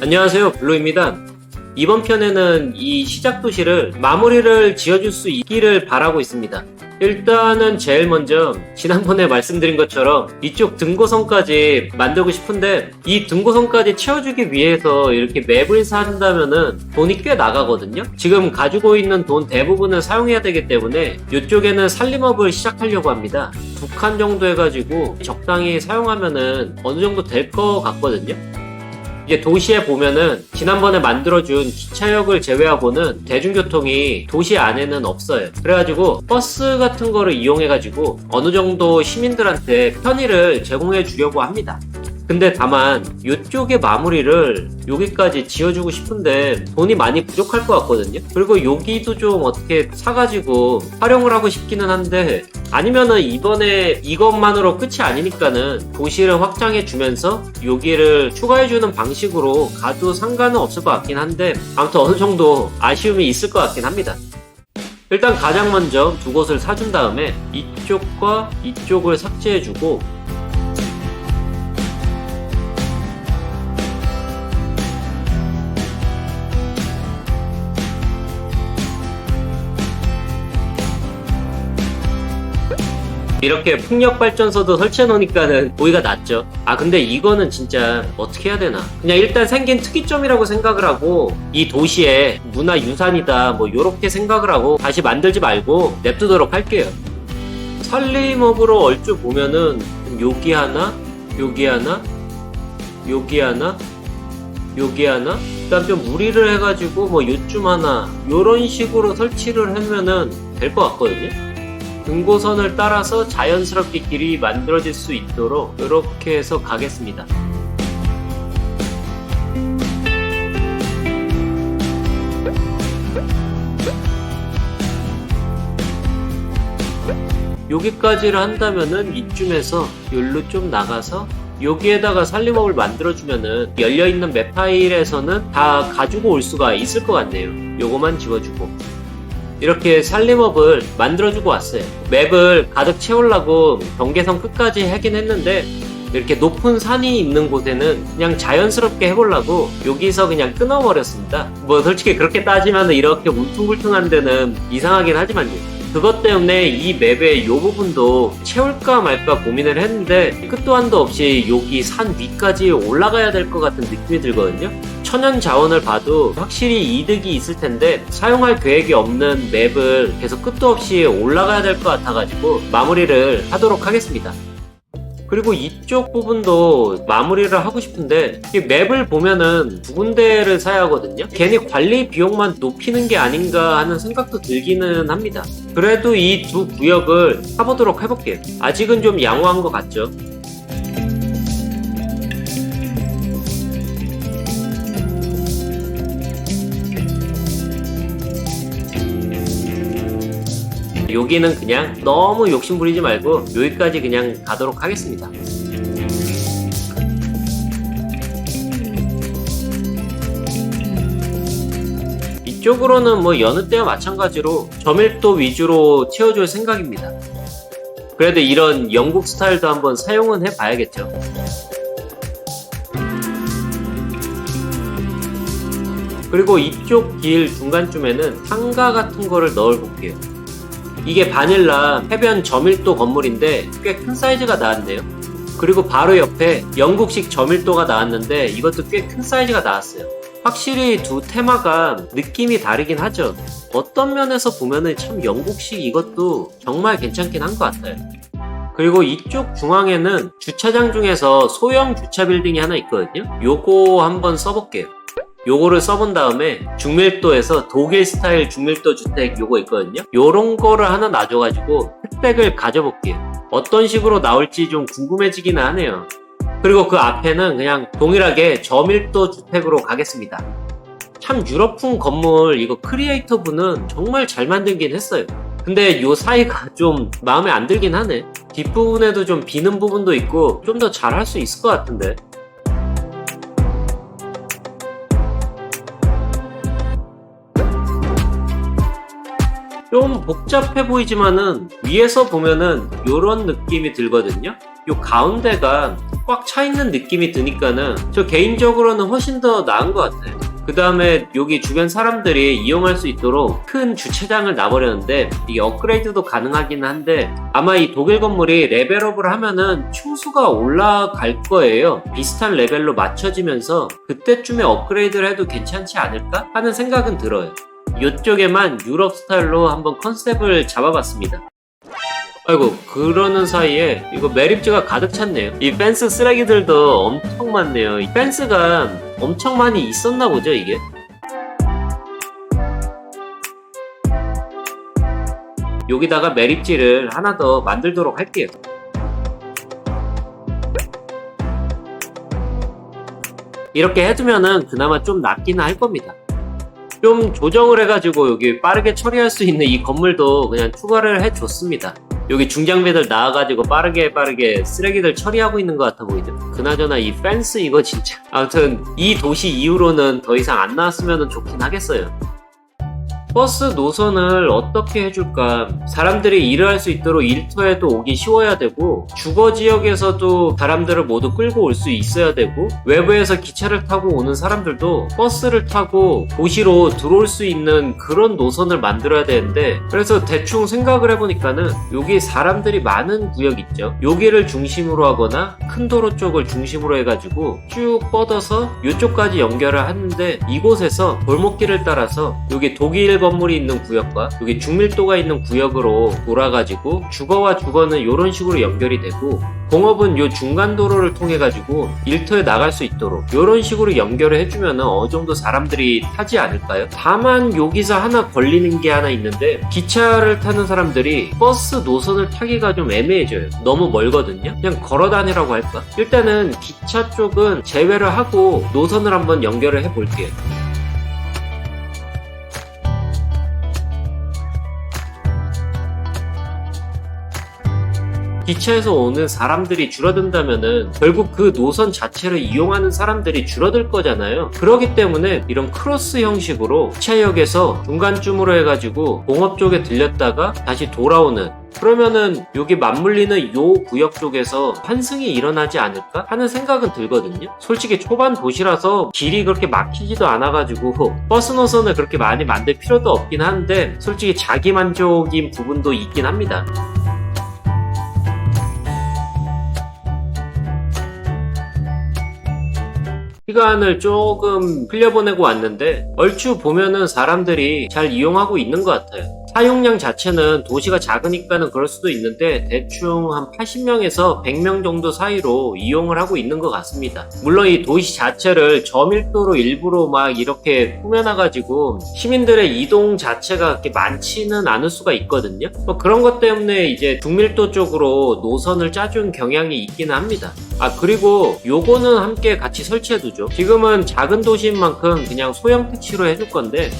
안녕하세요 블루입니다. 이번 편에는 이 시작 도시를 마무리를 지어줄 수 있기를 바라고 있습니다. 일단은 제일 먼저 지난번에 말씀드린 것처럼 이쪽 등고선까지 만들고 싶은데 이 등고선까지 채워주기 위해서 이렇게 맵을 산다면은 돈이 꽤 나가거든요. 지금 가지고 있는 돈 대부분을 사용해야 되기 때문에 이쪽에는 살림업을 시작하려고 합니다. 두 칸 정도 해가지고 적당히 사용하면은 어느 정도 될 것 같거든요 이제 도시에 보면은 지난번에 만들어준 기차역을 제외하고는 대중교통이 도시 안에는 없어요. 그래가지고 버스 같은 거를 이용해가지고 어느 정도 시민들한테 편의를 제공해 주려고 합니다. 근데 다만 이쪽의 마무리를 여기까지 지어주고 싶은데 돈이 많이 부족할 것 같거든요. 그리고 여기도 좀 어떻게 사가지고 활용을 하고 싶기는 한데 아니면은 이번에 이것만으로 끝이 아니니까는 도시를 확장해 주면서 여기를 추가해 주는 방식으로 가도 상관은 없을 것 같긴 한데 아무튼 어느 정도 아쉬움이 있을 것 같긴 합니다. 일단 가장 먼저 두 곳을 사준 다음에 이쪽과 이쪽을 삭제해 주고 이렇게 풍력 발전소도 설치해 놓으니까는 보기가 낫죠. 아 근데 이거는 진짜 어떻게 해야 되나? 그냥 일단 생긴 특이점이라고 생각을 하고 이 도시의 문화 유산이다 뭐 요렇게 생각을 하고 다시 만들지 말고 냅두도록 할게요. 살림업으로 얼추 보면은 여기 하나, 여기 하나, 여기 하나, 여기 하나. 일단 좀 무리를 해가지고 뭐 요쯤 하나 요런 식으로 설치를 하면은 될 것 같거든요. 등고선을 따라서 자연스럽게 길이 만들어질 수 있도록 이렇게 해서 가겠습니다. 여기까지를 한다면은 이쯤에서 여기로 좀 나가서 여기에다가 살림업을 만들어주면은 열려있는 맵 파일에서는 다 가지고 올 수가 있을 것 같네요. 요거만 지워주고. 이렇게 살림업을 만들어주고 왔어요. 맵을 가득 채우려고 경계선 끝까지 하긴 했는데 이렇게 높은 산이 있는 곳에는 그냥 자연스럽게 해보려고 여기서 그냥 끊어버렸습니다. 뭐 솔직히 그렇게 따지면 이렇게 울퉁불퉁한 데는 이상하긴 하지만요. 그것 때문에 이 맵의 요 부분도 채울까 말까 고민을 했는데 끝도 한도 없이 여기 산 위까지 올라가야 될 것 같은 느낌이 들거든요. 천연 자원을 봐도 확실히 이득이 있을 텐데 사용할 계획이 없는 맵을 계속 끝도 없이 올라가야 될 것 같아가지고 마무리를 하도록 하겠습니다. 그리고 이쪽 부분도 마무리를 하고 싶은데 이 맵을 보면은 두 군데를 사야 하거든요. 괜히 관리 비용만 높이는 게 아닌가 하는 생각도 들기는 합니다. 그래도 이 두 구역을 사보도록 해볼게요. 아직은 좀 양호한 것 같죠? 여기는 그냥 너무 욕심 부리지 말고 여기까지 그냥 가도록 하겠습니다. 이쪽으로는 뭐 여느 때와 마찬가지로 저밀도 위주로 채워줄 생각입니다. 그래도 이런 영국 스타일도 한번 사용은 해봐야겠죠. 그리고 이쪽 길 중간쯤에는 상가 같은 거를 넣어 볼게요. 이게 바닐라 해변 저밀도 건물인데 꽤 큰 사이즈가 나왔네요. 그리고 바로 옆에 영국식 저밀도가 나왔는데 이것도 꽤 큰 사이즈가 나왔어요. 확실히 두 테마가 느낌이 다르긴 하죠. 어떤 면에서 보면은 참 영국식 이것도 정말 괜찮긴 한 것 같아요. 그리고 이쪽 중앙에는 주차장 중에서 소형 주차 빌딩이 하나 있거든요. 요거 한번 써볼게요. 요거를 써본 다음에 중밀도에서 독일 스타일 중밀도 주택 요거 있거든요. 요런 거를 하나 놔줘가지고 혜택을 가져볼게요. 어떤 식으로 나올지 좀 궁금해지기는 하네요. 그리고 그 앞에는 그냥 동일하게 저밀도 주택으로 가겠습니다. 참 유럽풍 건물 이거 크리에이터 분은 정말 잘 만들긴 했어요. 근데 요 사이가 좀 마음에 안 들긴 하네. 뒷부분에도 좀 비는 부분도 있고 좀 더 잘 할 수 있을 것 같은데. 복잡해 보이지만은 위에서 보면은 요런 느낌이 들거든요. 요 가운데가 꽉 차 있는 느낌이 드니까는 저 개인적으로는 훨씬 더 나은 것 같아요. 그 다음에 여기 주변 사람들이 이용할 수 있도록 큰 주차장을 놔버렸는데 이게 업그레이드도 가능하긴 한데 아마 이 독일 건물이 레벨업을 하면은 층수가 올라갈 거예요. 비슷한 레벨로 맞춰지면서 그때쯤에 업그레이드를 해도 괜찮지 않을까 하는 생각은 들어요. 이쪽에만 유럽 스타일로 한번 컨셉을 잡아봤습니다. 아이고 그러는 사이에 이거 매립지가 가득 찼네요. 이 펜스 쓰레기들도 엄청 많네요. 이 펜스가 엄청 많이 있었나 보죠 이게? 여기다가 매립지를 하나 더 만들도록 할게요. 이렇게 해두면은 그나마 좀 낫기는 할 겁니다 좀 조정을 해가지고 여기 빠르게 처리할 수 있는 이 건물도 그냥 추가를 해줬습니다 여기 중장비들 나와가지고 빠르게 빠르게 쓰레기들 처리하고 있는 것 같아 보이죠. 그나저나 이 펜스 이거 진짜. 아무튼 이 도시 이후로는 더 이상 안 나왔으면 좋긴 하겠어요. 버스 노선을 어떻게 해줄까? 사람들이 일을 할 수 있도록 일터에도 오기 쉬워야 되고, 주거 지역에서도 사람들을 모두 끌고 올 수 있어야 되고, 외부에서 기차를 타고 오는 사람들도 버스를 타고 도시로 들어올 수 있는 그런 노선을 만들어야 되는데, 그래서 대충 생각을 해보니까는, 여기 사람들이 많은 구역 있죠. 여기를 중심으로 하거나, 큰 도로 쪽을 중심으로 해가지고, 쭉 뻗어서 이쪽까지 연결을 하는데, 이곳에서 골목길을 따라서, 여기 독일 건물이 있는 구역과 여기 중밀도가 있는 구역으로 돌아가지고 주거와 주거는 이런 식으로 연결이 되고 공업은 요 중간 도로를 통해 가지고 일터에 나갈 수 있도록 이런 식으로 연결을 해주면 어느 정도 사람들이 타지 않을까요? 다만 여기서 하나 걸리는 게 하나 있는데 기차를 타는 사람들이 버스 노선을 타기가 좀 애매해져요. 너무 멀거든요. 그냥 걸어 다니라고 할까? 일단은 기차 쪽은 제외를 하고 노선을 한번 연결을 해볼게요. 기차에서 오는 사람들이 줄어든다면은 결국 그 노선 자체를 이용하는 사람들이 줄어들 거잖아요. 그렇기 때문에 이런 크로스 형식으로 기차역에서 중간쯤으로 해가지고 공업 쪽에 들렸다가 다시 돌아오는 그러면은 여기 맞물리는 요 구역 쪽에서 환승이 일어나지 않을까 하는 생각은 들거든요. 솔직히 초반 도시라서 길이 그렇게 막히지도 않아가지고 버스 노선을 그렇게 많이 만들 필요도 없긴 한데 솔직히 자기 만족인 부분도 있긴 합니다. 시간을 조금 흘려보내고 왔는데 얼추 보면은 사람들이 잘 이용하고 있는 것 같아요. 사용량 자체는 도시가 작으니까는 그럴 수도 있는데 대충 한 80명에서 100명 정도 사이로 이용을 하고 있는 것 같습니다. 물론 이 도시 자체를 저밀도로 일부러 막 이렇게 꾸며놔가지고 시민들의 이동 자체가 그렇게 많지는 않을 수가 있거든요. 뭐 그런 것 때문에 이제 중밀도 쪽으로 노선을 짜준 경향이 있기는 합니다. 아 그리고 요거는 함께 같이 설치해두죠. 지금은 작은 도시인 만큼 그냥 소형 택시로 해줄 건데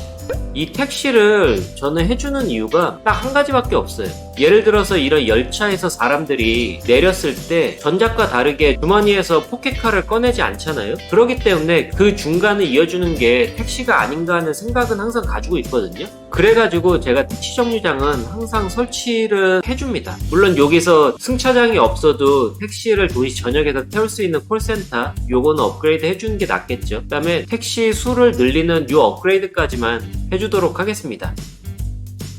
이 택시를 저는 해주는 이유가 딱 한 가지밖에 없어요. 예를 들어서 이런 열차에서 사람들이 내렸을 때 전작과 다르게 주머니에서 포켓카를 꺼내지 않잖아요. 그렇기 때문에 그 중간을 이어주는 게 택시가 아닌가 하는 생각은 항상 가지고 있거든요. 그래가지고 제가 택시 정류장은 항상 설치를 해줍니다. 물론 여기서 승차장이 없어도 택시를 도시 전역에서 태울 수 있는 콜센터 요거는 업그레이드 해주는 게 낫겠죠. 그 다음에 택시 수를 늘리는 요 업그레이드까지만 해주도록 하겠습니다.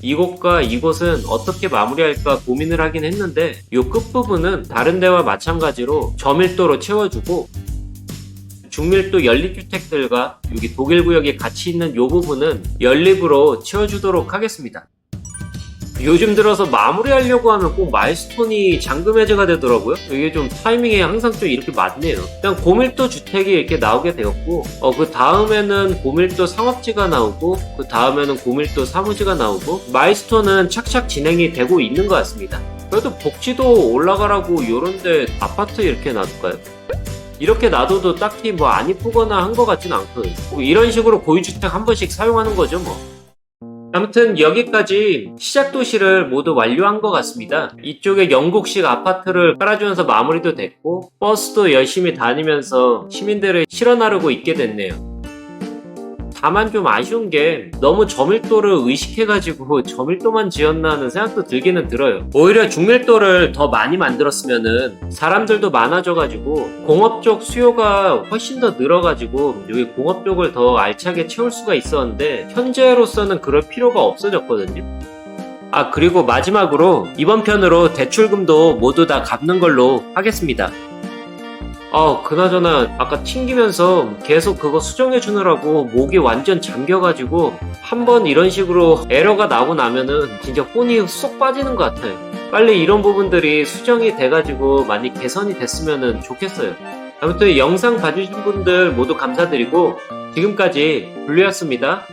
이곳과 이곳은 어떻게 마무리할까 고민을 하긴 했는데 이 끝부분은 다른 데와 마찬가지로 저밀도로 채워주고 중밀도 연립주택들과 여기 독일 구역에 같이 있는 이 부분은 연립으로 채워주도록 하겠습니다. 요즘 들어서 마무리하려고 하면 꼭 마일스톤이 잠금 해제가 되더라고요. 이게 좀 타이밍에 항상 좀 이렇게 맞네요. 일단 고밀도 주택이 이렇게 나오게 되었고, 어, 그 다음에는 고밀도 상업지가 나오고, 그 다음에는 고밀도 사무지가 나오고, 마일스톤은 착착 진행이 되고 있는 것 같습니다. 그래도 복지도 올라가라고 요런데 아파트 이렇게 놔둘까요? 이렇게 놔둬도 딱히 뭐 안 이쁘거나 한 것 같진 않거든요. 뭐 이런 식으로 고유주택 한 번씩 사용하는 거죠, 뭐. 아무튼 여기까지 시작 도시를 모두 완료한 것 같습니다. 이쪽에 영국식 아파트를 깔아주면서 마무리도 됐고 버스도 열심히 다니면서 시민들을 실어 나르고 있게 됐네요. 다만 좀 아쉬운 게 너무 저밀도를 의식해가지고 저밀도만 지었나 하는 생각도 들기는 들어요. 오히려 중밀도를 더 많이 만들었으면은 사람들도 많아져가지고 공업 쪽 수요가 훨씬 더 늘어가지고 여기 공업 쪽을 더 알차게 채울 수가 있었는데 현재로서는 그럴 필요가 없어졌거든요. 아 그리고 마지막으로 이번 편으로 대출금도 모두 다 갚는 걸로 하겠습니다. 아, 그나저나 아까 튕기면서 계속 그거 수정해 주느라고 목이 완전 잠겨가지고 한번 이런 식으로 에러가 나고 나면은 진짜 혼이 쏙 빠지는 것 같아요. 빨리 이런 부분들이 수정이 돼가지고 많이 개선이 됐으면 좋겠어요. 아무튼 영상 봐주신 분들 모두 감사드리고 지금까지 블루였습니다.